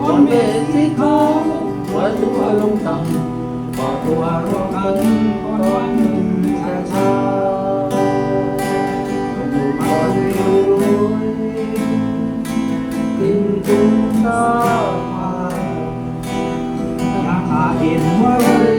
คนเบนที่เขาว่าตัวลงต่ำบอกตัวร่วมกันร้อนช้าชาดูมาด้วยกินจุนตามาราคาเห็นว่าเลย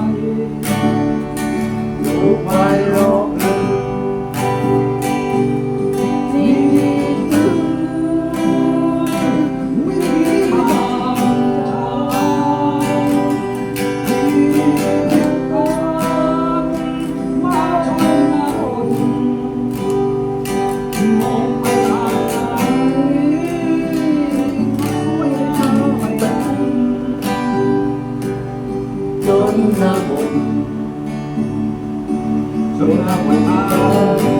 จนเร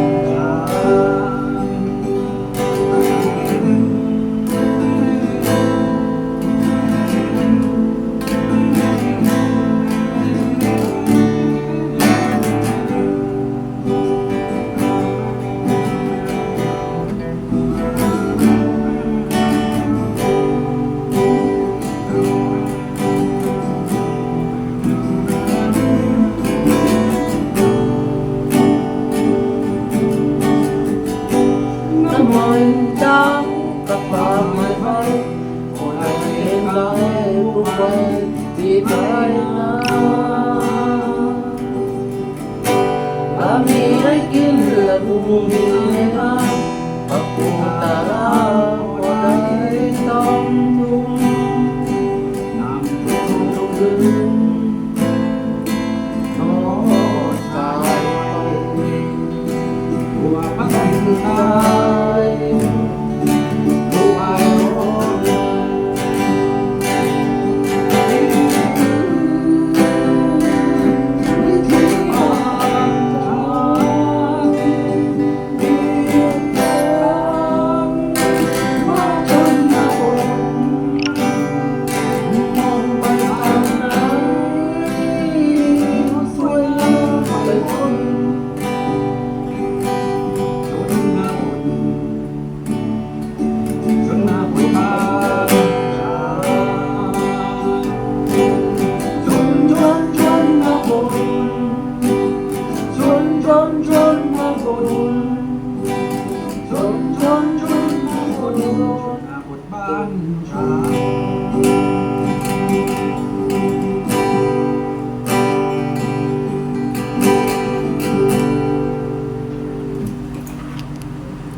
มันจังกับความไม่ไป